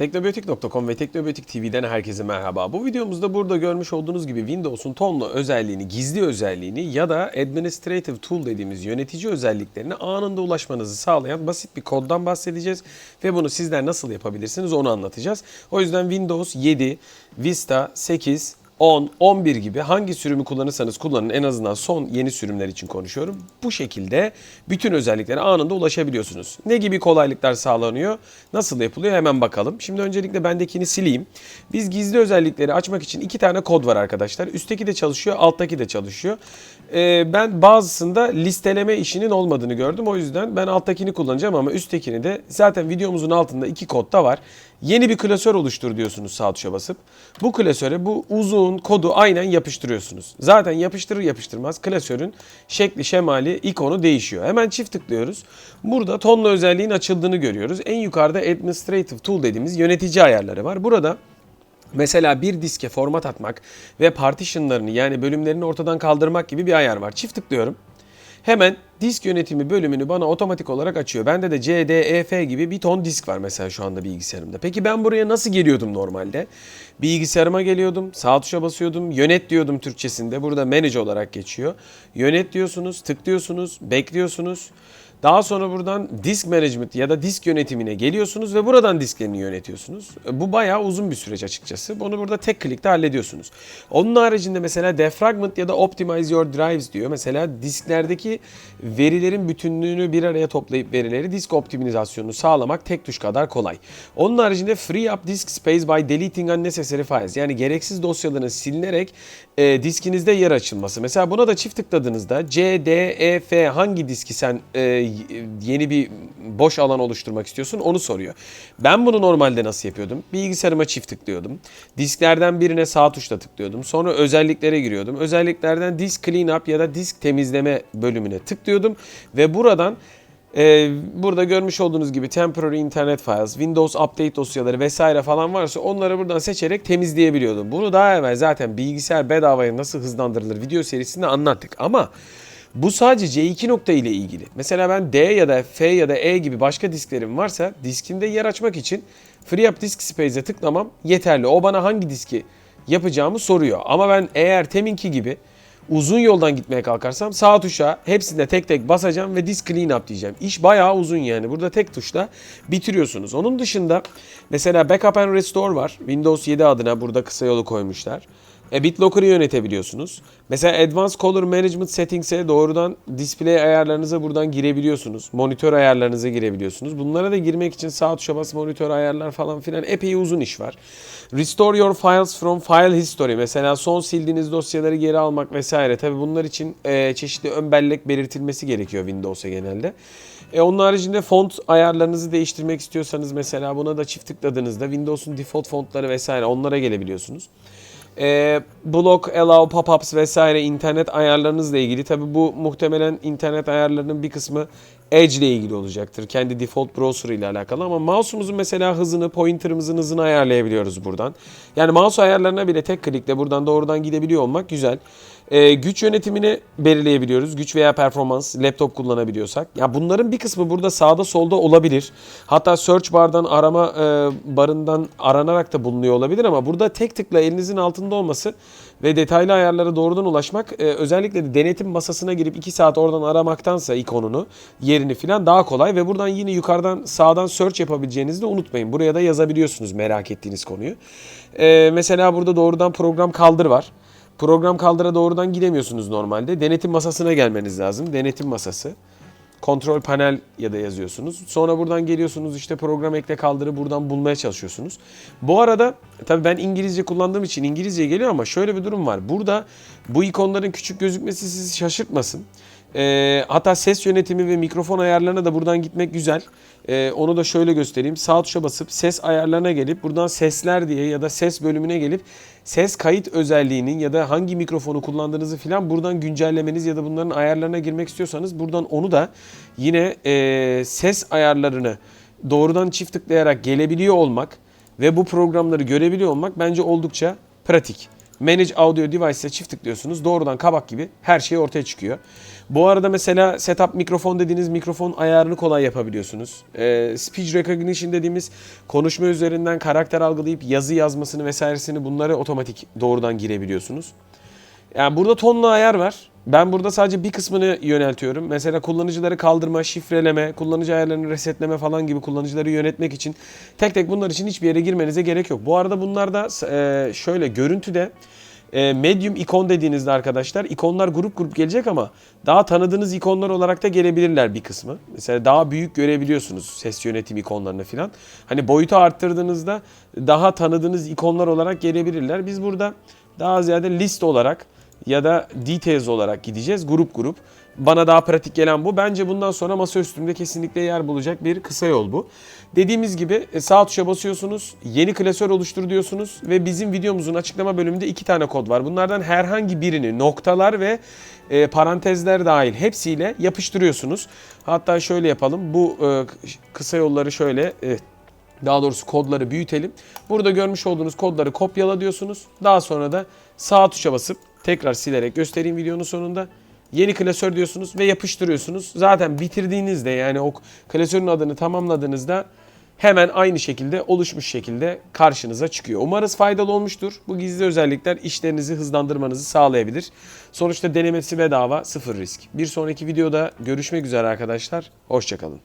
Teknobiyotik.com ve Teknobiyotik TV'den herkese merhaba. Bu videomuzda burada görmüş olduğunuz gibi Windows'un tonlu özelliğini, gizli özelliğini ya da Administrative Tool dediğimiz yönetici özelliklerine anında ulaşmanızı sağlayan basit bir koddan bahsedeceğiz. Ve bunu sizler nasıl yapabilirsiniz onu anlatacağız. O yüzden Windows 7, Vista 8, 10, 11 gibi hangi sürümü kullanırsanız kullanın en azından son yeni sürümler için konuşuyorum. Bu şekilde bütün özelliklere anında ulaşabiliyorsunuz. Ne gibi kolaylıklar sağlanıyor? Nasıl yapılıyor? Hemen bakalım. Şimdi öncelikle bendekini sileyim. Biz gizli özellikleri açmak için iki tane kod var arkadaşlar. Üstteki de çalışıyor, alttaki de çalışıyor. Ee, ben bazısında listeleme işinin olmadığını gördüm. O yüzden ben alttakini kullanacağım ama üsttekini de zaten videomuzun altında iki kod da var. Yeni bir klasör oluştur diyorsunuz sağ tuşa basıp. Bu klasöre bu uzun kodu aynen yapıştırıyorsunuz. Zaten yapıştırır yapıştırmaz klasörün şekli, şemali, ikonu değişiyor. Hemen çift tıklıyoruz. Burada tonlu özelliğin açıldığını görüyoruz. En yukarıda Administrative Tool dediğimiz yönetici ayarları var. Burada Mesela bir diske format atmak ve partitionlarını yani bölümlerini ortadan kaldırmak gibi bir ayar var. Çift tıklıyorum. Hemen disk yönetimi bölümünü bana otomatik olarak açıyor. Bende de C, D, E, F gibi bir ton disk var mesela şu anda bilgisayarımda. Peki ben buraya nasıl geliyordum normalde? Bilgisayarıma geliyordum, sağ tuşa basıyordum, yönet diyordum Türkçesinde. Burada manage olarak geçiyor. Yönet diyorsunuz, tıklıyorsunuz, bekliyorsunuz. Daha sonra buradan disk management ya da disk yönetimine geliyorsunuz ve buradan disklerini yönetiyorsunuz. Bu bayağı uzun bir süreç açıkçası. Bunu burada tek klikte hallediyorsunuz. Onun haricinde mesela defragment ya da optimize your drives diyor. Mesela disklerdeki verilerin bütünlüğünü bir araya toplayıp verileri disk optimizasyonunu sağlamak tek tuş kadar kolay. Onun haricinde free up disk space by deleting unnecessary files. Yani gereksiz dosyaların silinerek e, diskinizde yer açılması. Mesela buna da çift tıkladığınızda C, D, E, F hangi diski sen e, yeni bir boş alan oluşturmak istiyorsun onu soruyor. Ben bunu normalde nasıl yapıyordum? Bilgisayarıma çift tıklıyordum. Disklerden birine sağ tuşla tıklıyordum. Sonra özelliklere giriyordum. Özelliklerden disk cleanup ya da disk temizleme bölümüne tıklıyordum ve buradan ee, burada görmüş olduğunuz gibi temporary internet files, Windows update dosyaları vesaire falan varsa onları buradan seçerek temizleyebiliyordum. Bunu daha evvel zaten bilgisayar bedavaya nasıl hızlandırılır video serisinde anlattık ama bu sadece C2 nokta ile ilgili. Mesela ben D ya da F ya da E gibi başka disklerim varsa diskimde yer açmak için Free Up Disk Space'e tıklamam yeterli. O bana hangi diski yapacağımı soruyor. Ama ben eğer teminki gibi uzun yoldan gitmeye kalkarsam sağ tuşa hepsinde tek tek basacağım ve disk clean up diyeceğim. İş bayağı uzun yani. Burada tek tuşla bitiriyorsunuz. Onun dışında mesela backup and restore var. Windows 7 adına burada kısa yolu koymuşlar. E, BitLocker'ı yönetebiliyorsunuz. Mesela Advanced Color Management Settings'e doğrudan display ayarlarınıza buradan girebiliyorsunuz. Monitör ayarlarınıza girebiliyorsunuz. Bunlara da girmek için sağ tuşa bas monitör ayarlar falan filan epey uzun iş var. Restore your files from file history. Mesela son sildiğiniz dosyaları geri almak vesaire. Tabi bunlar için e, çeşitli ön bellek belirtilmesi gerekiyor Windows'a genelde. E, onun haricinde font ayarlarınızı değiştirmek istiyorsanız mesela buna da çift tıkladığınızda Windows'un default fontları vesaire onlara gelebiliyorsunuz. E, block, allow, pop-ups vesaire internet ayarlarınızla ilgili. Tabi bu muhtemelen internet ayarlarının bir kısmı Edge ile ilgili olacaktır. Kendi default browser ile alakalı ama mouse'umuzun mesela hızını, pointer'ımızın hızını ayarlayabiliyoruz buradan. Yani mouse ayarlarına bile tek klikle buradan doğrudan gidebiliyor olmak güzel. Ee, güç yönetimini belirleyebiliyoruz. Güç veya performans laptop kullanabiliyorsak. Ya bunların bir kısmı burada sağda solda olabilir. Hatta search bardan arama e, barından aranarak da bulunuyor olabilir ama burada tek tıkla elinizin altında olması ve detaylı ayarlara doğrudan ulaşmak e, özellikle de denetim masasına girip 2 saat oradan aramaktansa ikonunu, yerini falan daha kolay ve buradan yine yukarıdan sağdan search yapabileceğinizi de unutmayın. Buraya da yazabiliyorsunuz merak ettiğiniz konuyu. E, mesela burada doğrudan program kaldır var. Program kaldıra doğrudan gidemiyorsunuz normalde. Denetim masasına gelmeniz lazım. Denetim masası. Kontrol panel ya da yazıyorsunuz. Sonra buradan geliyorsunuz işte program ekle kaldırı buradan bulmaya çalışıyorsunuz. Bu arada tabii ben İngilizce kullandığım için İngilizce geliyor ama şöyle bir durum var. Burada bu ikonların küçük gözükmesi sizi şaşırtmasın. E, hatta ses yönetimi ve mikrofon ayarlarına da buradan gitmek güzel. E, onu da şöyle göstereyim. Sağ tuşa basıp ses ayarlarına gelip buradan sesler diye ya da ses bölümüne gelip ses kayıt özelliğinin ya da hangi mikrofonu kullandığınızı filan buradan güncellemeniz ya da bunların ayarlarına girmek istiyorsanız buradan onu da yine e, ses ayarlarını doğrudan çift tıklayarak gelebiliyor olmak ve bu programları görebiliyor olmak bence oldukça pratik. Manage Audio Device'e çift tıklıyorsunuz. Doğrudan kabak gibi her şey ortaya çıkıyor. Bu arada mesela setup mikrofon dediğiniz mikrofon ayarını kolay yapabiliyorsunuz. Ee, speech recognition dediğimiz konuşma üzerinden karakter algılayıp yazı yazmasını vesairesini bunları otomatik doğrudan girebiliyorsunuz. Yani burada tonlu ayar var. Ben burada sadece bir kısmını yöneltiyorum. Mesela kullanıcıları kaldırma, şifreleme, kullanıcı ayarlarını resetleme falan gibi kullanıcıları yönetmek için tek tek bunlar için hiçbir yere girmenize gerek yok. Bu arada bunlarda e, şöyle görüntüde e, medium ikon dediğinizde arkadaşlar ikonlar grup grup gelecek ama daha tanıdığınız ikonlar olarak da gelebilirler bir kısmı. Mesela daha büyük görebiliyorsunuz ses yönetim ikonlarını falan. Hani boyutu arttırdığınızda daha tanıdığınız ikonlar olarak gelebilirler. Biz burada daha ziyade list olarak ya da details olarak gideceğiz grup grup. Bana daha pratik gelen bu. Bence bundan sonra masa üstümde kesinlikle yer bulacak bir kısa yol bu. Dediğimiz gibi e, sağ tuşa basıyorsunuz, yeni klasör oluştur diyorsunuz ve bizim videomuzun açıklama bölümünde iki tane kod var. Bunlardan herhangi birini noktalar ve e, parantezler dahil hepsiyle yapıştırıyorsunuz. Hatta şöyle yapalım. Bu e, kısa yolları şöyle e, daha doğrusu kodları büyütelim. Burada görmüş olduğunuz kodları kopyala diyorsunuz. Daha sonra da sağ tuşa basıp tekrar silerek göstereyim videonun sonunda. Yeni klasör diyorsunuz ve yapıştırıyorsunuz. Zaten bitirdiğinizde yani o klasörün adını tamamladığınızda hemen aynı şekilde oluşmuş şekilde karşınıza çıkıyor. Umarız faydalı olmuştur. Bu gizli özellikler işlerinizi hızlandırmanızı sağlayabilir. Sonuçta denemesi bedava, sıfır risk. Bir sonraki videoda görüşmek üzere arkadaşlar. Hoşçakalın.